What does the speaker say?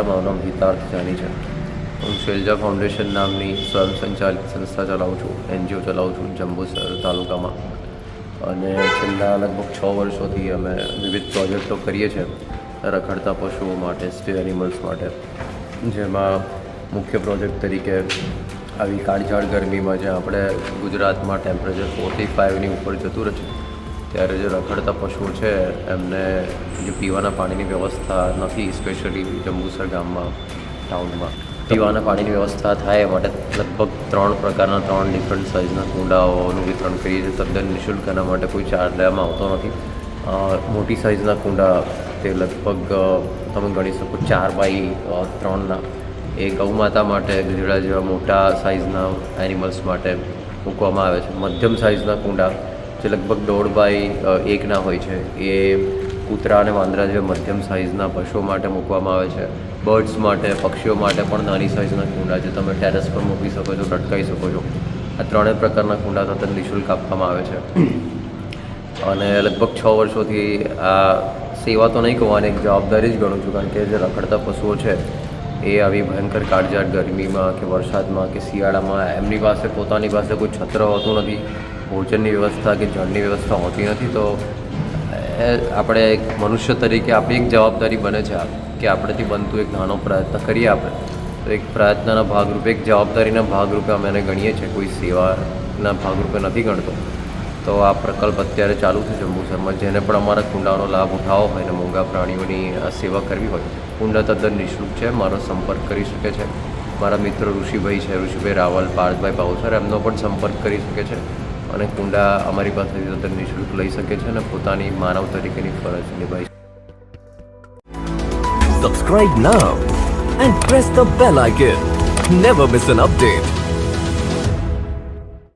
માનવ હિતાર્થ જાની છે હું શૈલજા ફાઉન્ડેશન નામની સ્વયંસંચાલિત સંસ્થા ચલાવું છું એનજીઓ ચલાવું છું જંબુસર તાલુકામાં અને છેલ્લા લગભગ છ વર્ષોથી અમે વિવિધ પ્રોજેક્ટો કરીએ છીએ રખડતા પશુઓ માટે સ્ટે એનિમલ્સ માટે જેમાં મુખ્ય પ્રોજેક્ટ તરીકે આવી કાળઝાળ ગરમીમાં જ્યાં આપણે ગુજરાતમાં ટેમ્પરેચર ફોર્ટી ફાઇવની ઉપર જતું રહે છે ત્યારે જે રખડતા પશુઓ છે, એમને જે પીવાના પાણીની વ્યવસ્થા નથી સ્પેશિયલી જંબુસર ગામમાં ટાઉનમાં પીવાના પાણીની વ્યવસ્થા થાય માટે લગભગ ત્રણ પ્રકારના, ત્રણ ડિફરન્ટ સાઇઝના કુંડાઓનું વિતરણ કરીએ છીએ તદ્દન નિઃશુલ્ક એના માટે કોઈ ચાર્જ લેવામાં આવતો નથી. મોટી સાઇઝના કુંડા તે લગભગ તમે ગણી શકો, ચાર બાય ત્રણના એ ગૌમાતા માટે, ગધેડા જેવા મોટા સાઇઝના એનિમલ્સ માટે મૂકવામાં આવે છે. મધ્યમ સાઇઝના કુંડા જે લગભગ દોઢ બાય એકના હોય છે, એ કૂતરા અને વાંદરા જેવા મધ્યમ સાઇઝના પશુઓ માટે મૂકવામાં આવે છે. બર્ડ્સ માટે, પક્ષીઓ માટે પણ નાની સાઇઝના કુંડા જે તમે ટેરેસ પર મૂકી શકો છો લટકાવી શકો છો. આ ત્રણેય પ્રકારના કુંડા તદ્દન નિઃશુલ્ક આપવામાં આવે છે. અને લગભગ છ વર્ષોથી આ સેવા તો નહીં કહેવાની એક જવાબદારી જ ગણું છું, કારણ કે જે રખડતા પશુઓ છે, એ આવી ભયંકર કાળજાળ ગરમીમાં કે વરસાદમાં કે શિયાળામાં એમની પાસે, પોતાની પાસે કોઈ છત્ર હોતું નથી. ભોજનની વ્યવસ્થા કે જળની વ્યવસ્થા હોતી નથી, તો આપણે એક મનુષ્ય તરીકે આપણી એક જવાબદારી બને છે કે આપણેથી બનતું એક નાનો પ્રયત્ન કરીએ આપણે. તો એક પ્રયત્નના ભાગરૂપે, એક જવાબદારીના ભાગરૂપે અમે એને ગણીએ છીએ, કોઈ સેવાના ભાગરૂપે નથી ગણતો. તો આ પ્રકલ્પ અત્યારે ચાલુ છે જંબુસરમાં જેને પણ અમારા કુંડાનો લાભ ઉઠાવો હોય અને મોંઘા પ્રાણીઓની સેવા કરવી હોય. કુંડા તદ્દન નિઃશુલ્ક છે, મારો સંપર્ક કરી શકે છે. મારા મિત્ર ઋષિભાઈ છે, ઋષિભાઈ રાવલ, પાર્થભાઈ પાઉસર એમનો પણ સંપર્ક કરી શકે છે. અને કુંડા અમારી પાસેથી તદ્દન નિઃશુલ્ક લઈ શકે છે અને પોતાની માનવ તરીકેની ફરજ નિભાવી શકે Subscribe now and press the bell icon. Never miss an update.